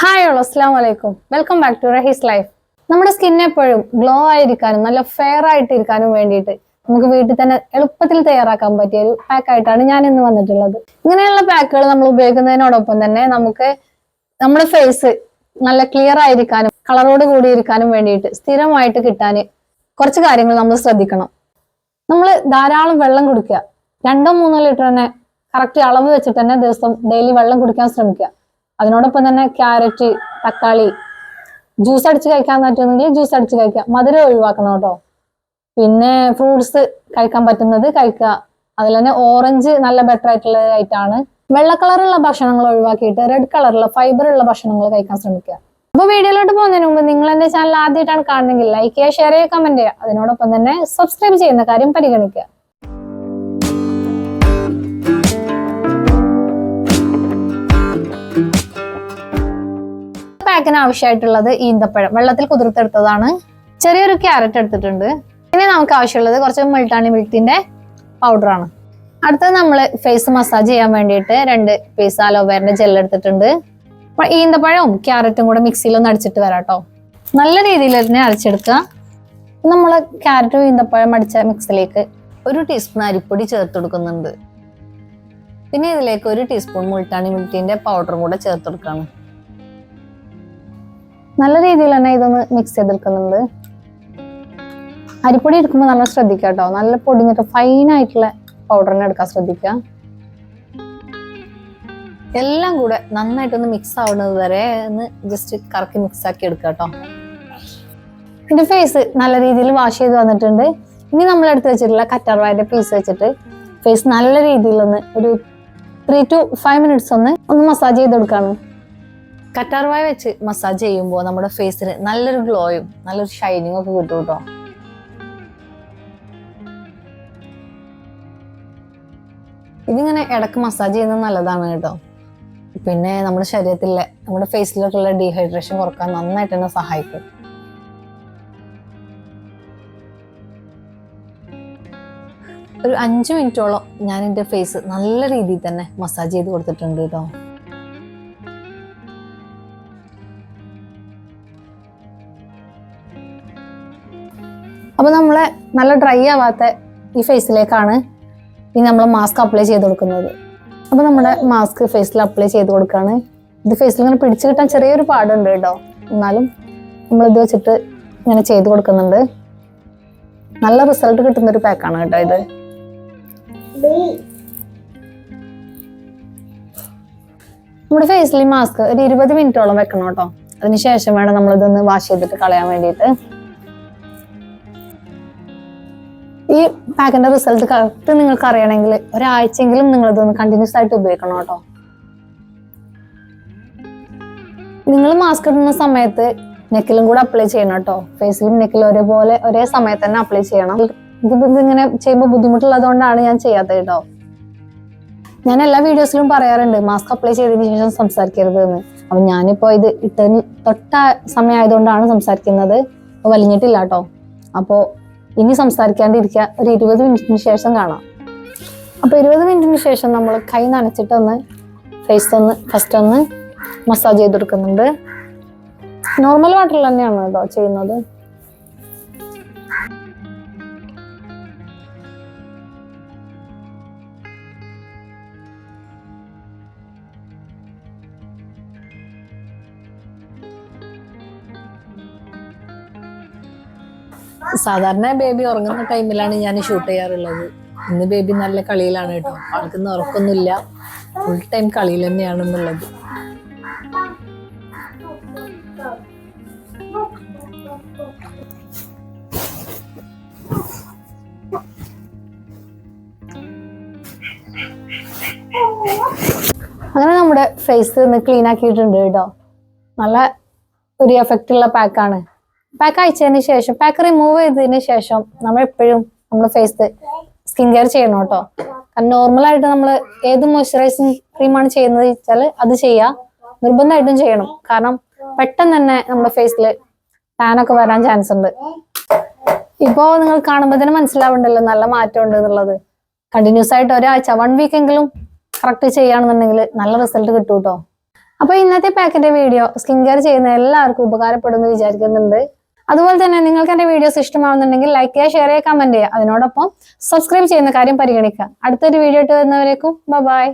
Hi hello അസ്സാം വലൈക്കും welcome back to Rahees life നമ്മുടെ സ്കിൻ എപ്പോഴും ഗ്ലോ ആയിരിക്കാനും നല്ല ഫെയർ ആയിട്ട് ഇരിക്കാനും വേണ്ടിയിട്ട് നമുക്ക് വീട്ടിൽ തന്നെ എളുപ്പത്തിൽ തയ്യാറാക്കാൻ പറ്റിയ ഒരു പാക്ക് ആയിട്ടാണ് ഞാൻ ഇന്ന് വന്നിട്ടുള്ളത്. ഇങ്ങനെയുള്ള പാക്കുകൾ നമ്മൾ ഉപയോഗിക്കുന്നതിനോടൊപ്പം തന്നെ നമുക്ക് നമ്മുടെ ഫേസ് നല്ല ക്ലിയർ ആയിരിക്കാനും കളറോട് കൂടി ഇരിക്കാനും വേണ്ടിയിട്ട് സ്ഥിരമായിട്ട് കിട്ടാൻ കുറച്ച് കാര്യങ്ങൾ നമ്മൾ ശ്രദ്ധിക്കണം. നമ്മൾ ധാരാളം വെള്ളം കുടിക്കുക. രണ്ടോ മൂന്നോ ലിറ്റർ തന്നെ കറക്റ്റ് അളവ് വെച്ചിട്ട് തന്നെ ദിവസം ഡെയിലി വെള്ളം കുടിക്കാൻ ശ്രമിക്കുക. അതിനോടൊപ്പം തന്നെ ക്യാരറ്റ് തക്കാളി ജ്യൂസ് അടിച്ച് കഴിക്കാൻ പറ്റുന്നെങ്കിൽ ജ്യൂസ് അടിച്ച് കഴിക്കുക. മധുരം ഒഴിവാക്കണം കേട്ടോ. പിന്നെ ഫ്രൂട്ട്സ് കഴിക്കാൻ പറ്റുന്നത് കഴിക്കുക. അതിൽ തന്നെ ഓറഞ്ച് നല്ല ബെറ്റർ ആയിട്ടുള്ള ആയിട്ടാണ് വെള്ള കളറുള്ള ഭക്ഷണങ്ങൾ ഒഴിവാക്കിയിട്ട് റെഡ് കളറുള്ള ഫൈബർ ഉള്ള ഭക്ഷണങ്ങൾ കഴിക്കാൻ ശ്രമിക്കുക. അപ്പൊ വീഡിയോയിലോട്ട് പോകുന്നതിന് മുമ്പ് നിങ്ങൾ എന്റെ ചാനൽ ആദ്യമായിട്ടാണ് കാണുന്നെങ്കിൽ ലൈക്ക് ചെയ്യുക ഷെയർ ചെയ്യുക കമന്റ് ചെയ്യുക. അതിനോടൊപ്പം തന്നെ സബ്സ്ക്രൈബ് ചെയ്യുന്ന കാര്യം പരിഗണിക്കുക. പാക്കിന് ആവശ്യമായിട്ടുള്ളത് ഈന്തപ്പഴം. വെള്ളത്തിൽ കുതിർത്തെടുത്തതാണ്. ചെറിയൊരു ക്യാരറ്റ് എടുത്തിട്ടുണ്ട്. ഇനി നമുക്ക് ആവശ്യമുള്ളത് കുറച്ച് മുൾട്ടാണി മിൽക്കിന്റെ പൗഡറാണ് അടുത്തത് നമ്മൾ ഫേസ് മസാജ് ചെയ്യാൻ വേണ്ടിയിട്ട് രണ്ട് പീസ് അലോവേറിന്റെ ജെൽ എടുത്തിട്ടുണ്ട്. ഈന്തപ്പഴവും ക്യാരറ്റും കൂടെ മിക്സിയിൽ ഒന്ന് അടിച്ചിട്ട് വരാം കേട്ടോ നല്ല രീതിയിൽ തന്നെ അരച്ചെടുക്കുക. നമ്മൾ ക്യാരറ്റും ഈന്തപ്പഴം അടിച്ച മിക്സിലേക്ക് ഒരു ടീസ്പൂൺ അരിപ്പൊടി ചേർത്ത് കൊടുക്കുന്നുണ്ട്. പിന്നെ ഇതിലേക്ക് ഒരു ടീസ്പൂൺ മുൾട്ടാണി മിൽക്കിന്റെ പൗഡറും കൂടെ ചേർത്ത് കൊടുക്കുകയാണ്. നല്ല രീതിയിൽ തന്നെ ഇതൊന്ന് മിക്സ് ചെയ്തെടുക്കുന്നുണ്ട്. അരിപ്പൊടി എടുക്കുമ്പോൾ നല്ല ശ്രദ്ധിക്കുക കേട്ടോ. നല്ല പൊടിഞ്ഞിട്ട് ഫൈൻ ആയിട്ടുള്ള പൗഡറിനെ എടുക്കാൻ ശ്രദ്ധിക്കുക. എല്ലാം കൂടെ നന്നായിട്ടൊന്ന് മിക്സ് ആവുന്നത് വരെ ഒന്ന് ജസ്റ്റ് കറക്കി മിക്സ് ആക്കി എടുക്കുക കേട്ടോ. എന്റെ ഫേസ് നല്ല രീതിയിൽ വാഷ് ചെയ്ത് വന്നിട്ടുണ്ട്. ഇനി നമ്മൾ എടുത്ത് വെച്ചിട്ടുള്ള കറ്റാർവായുടെ പീസ് വെച്ചിട്ട് ഫേസ് നല്ല രീതിയിൽ ഒന്ന് ഒരു ത്രീ ടു ഫൈവ് മിനിറ്റ്സ് ഒന്ന് ഒന്ന് മസാജ് ചെയ്തെടുക്കാണ്. കറ്റാർവായ വെച്ച് മസാജ് ചെയ്യുമ്പോൾ നമ്മുടെ ഫേസിന് നല്ലൊരു ഗ്ലോയും നല്ലൊരു ഷൈനിങ് ഒക്കെ കിട്ടും കേട്ടോ. ഇതിങ്ങനെ ഇടയ്ക്ക് മസാജ് ചെയ്യുന്നത് നല്ലതാണ് കേട്ടോ. പിന്നെ നമ്മുടെ ശരീരത്തിലെ നമ്മുടെ ഫേസിലോട്ടുള്ള ഡീഹൈഡ്രേഷൻ കുറയ്ക്കാൻ നന്നായിട്ട് തന്നെ സഹായിക്കും. ഒരു അഞ്ച് മിനിറ്റോളം ഞാൻ എന്റെ ഫേസ് നല്ല രീതിയിൽ തന്നെ മസാജ് ചെയ്ത് കൊടുത്തിട്ടുണ്ട് കേട്ടോ. അപ്പൊ നമ്മളെ നല്ല ഡ്രൈ ആവാത്ത ഈ ഫേസിലേക്കാണ് ഇനി നമ്മൾ മാസ്ക് അപ്ലൈ ചെയ്ത് കൊടുക്കുന്നത്. അപ്പോൾ നമ്മുടെ മാസ്ക് ഫേസിൽ അപ്ലൈ ചെയ്ത് കൊടുക്കുകയാണ് ഇത് ഫേസിൽ ഇങ്ങനെ പിടിച്ചു കിട്ടാൻ ചെറിയൊരു പാടുണ്ട് കേട്ടോ. എന്നാലും നമ്മളിത് വെച്ചിട്ട് ഇങ്ങനെ ചെയ്ത് കൊടുക്കുന്നുണ്ട്. നല്ല റിസൾട്ട് കിട്ടുന്ന ഒരു പാക്കാണ് കേട്ടോ ഇത്. നമ്മുടെ ഫേസിൽ മാസ്ക് ഒരു ഇരുപത് മിനിറ്റോളം വെക്കണം കേട്ടോ. അതിനുശേഷം വേണം നമ്മളിതൊന്ന് വാഷ് ചെയ്തിട്ട് കളയാൻ വേണ്ടിയിട്ട്. പാക്കിന്റെ റിസൾട്ട് കറക്റ്റ് നിങ്ങൾക്ക് അറിയണമെങ്കിൽ ഒരാഴ്ചയെങ്കിലും നിങ്ങൾ ഇതൊന്ന് കണ്ടിന്യൂസ് ആയിട്ട് ഉപയോഗിക്കണം കേട്ടോ. നിങ്ങൾ മാസ്ക് ഇടുന്ന സമയത്ത് നെക്കിലും കൂടെ അപ്ലൈ ചെയ്യണം കേട്ടോ. ഫേസിലും നെക്കിലും ഒരേപോലെ ഒരേ സമയത്ത് തന്നെ അപ്ലൈ ചെയ്യണം. ഇതിപ്പോ ഇങ്ങനെ ചെയ്യുമ്പോൾ ബുദ്ധിമുട്ടുള്ളതുകൊണ്ടാണ് ഞാൻ ചെയ്യാത്തത് കേട്ടോ. ഞാൻ എല്ലാ വീഡിയോസിലും പറയാറുണ്ട് മാസ്ക് അപ്ലൈ ചെയ്തതിന് ശേഷം സംസാരിക്കരുത് എന്ന് അപ്പൊ ഞാനിപ്പോ ഇത് ഇട്ടതിന് തൊട്ട സമയമായതുകൊണ്ടാണ് സംസാരിക്കുന്നത്. വലിഞ്ഞിട്ടില്ല കേട്ടോ. അപ്പോ ഇനി സംസാരിക്കാണ്ടിരിക്കുക. ഒരു ഇരുപത് മിനിറ്റിന് ശേഷം കാണാം. അപ്പൊ ഇരുപത് മിനിറ്റിന് ശേഷം നമ്മൾ കൈ നനച്ചിട്ടൊന്ന് ഫേസ് ഒന്ന് ഫസ്റ്റ് ഒന്ന് മസാജ് ചെയ്ത് കൊടുക്കുന്നുണ്ട്. നോർമൽ വാട്ടറിൽ തന്നെയാണ് കേട്ടോ ചെയ്യുന്നത്? സാധാരണ ബേബി ഉറങ്ങുന്ന ടൈമിലാണ് ഞാൻ ഷൂട്ട് ചെയ്യാറുള്ളത്. ഇന്ന് ബേബി നല്ല കളിയിലാണ് കേട്ടോ. ആൾക്കൊന്നും ഉറക്കൊന്നുമില്ല. ഫുൾ ടൈം കളിയിൽ തന്നെയാണെന്നുള്ളത്. അങ്ങനെ നമ്മുടെ ഫേസ് ഒന്ന് ക്ലീൻ ആക്കിയിട്ടുണ്ട് കേട്ടോ. നല്ല ഒരു എഫക്റ്റ് ഉള്ള പാക്കാണ് പാക്ക് അയച്ചതിന് ശേഷം പാക്ക് റിമൂവ് ചെയ്തതിന് ശേഷം നമ്മൾ എപ്പോഴും നമ്മൾ ഫേസ് സ്കിൻ കെയർ ചെയ്യണം കേട്ടോ. കാരണം നോർമൽ ആയിട്ട് നമ്മൾ ഏത് മോയ്സ്ചറൈസിങ് ക്രീമാണ് ചെയ്യുന്നത് വെച്ചാൽ അത് ചെയ്യുക നിർബന്ധമായിട്ടും ചെയ്യണം. കാരണം പെട്ടെന്ന് തന്നെ നമ്മുടെ ഫേസിൽ ടാനൊക്കെ വരാൻ ചാൻസ് ഉണ്ട്. ഇപ്പോൾ നിങ്ങൾ കാണുമ്പോൾ തന്നെ മനസ്സിലാവുണ്ടല്ലോ നല്ല മാറ്റം ഉണ്ട് എന്നുള്ളത്. കണ്ടിന്യൂസ് ആയിട്ട് ഒരാഴ്ച വൺ വീക്ക് എങ്കിലും കറക്റ്റ് ചെയ്യുകയാണെന്നുണ്ടെങ്കിൽ നല്ല റിസൾട്ട് കിട്ടും കേട്ടോ അപ്പോൾ ഇന്നത്തെ പാക്കിന്റെ വീഡിയോ സ്കിൻ കെയർ ചെയ്യുന്ന എല്ലാവർക്കും ഉപകാരപ്പെടുമെന്ന് വിചാരിക്കുന്നുണ്ട്. അതുപോലെ തന്നെ നിങ്ങൾക്ക് എന്റെ വീഡിയോസ് ഇഷ്ടമാവുന്നുണ്ടെങ്കിൽ ലൈക്ക് ചെയ്യുക ഷെയർ ചെയ്യുക കമന്റ് ചെയ്യുക. അതിനോടൊപ്പം സബ്സ്ക്രൈബ് ചെയ്യുന്ന കാര്യം പരിഗണിക്കുക. അടുത്തൊരു വീഡിയോ ഇട്ട് വരുന്നവരേക്കും ബൈ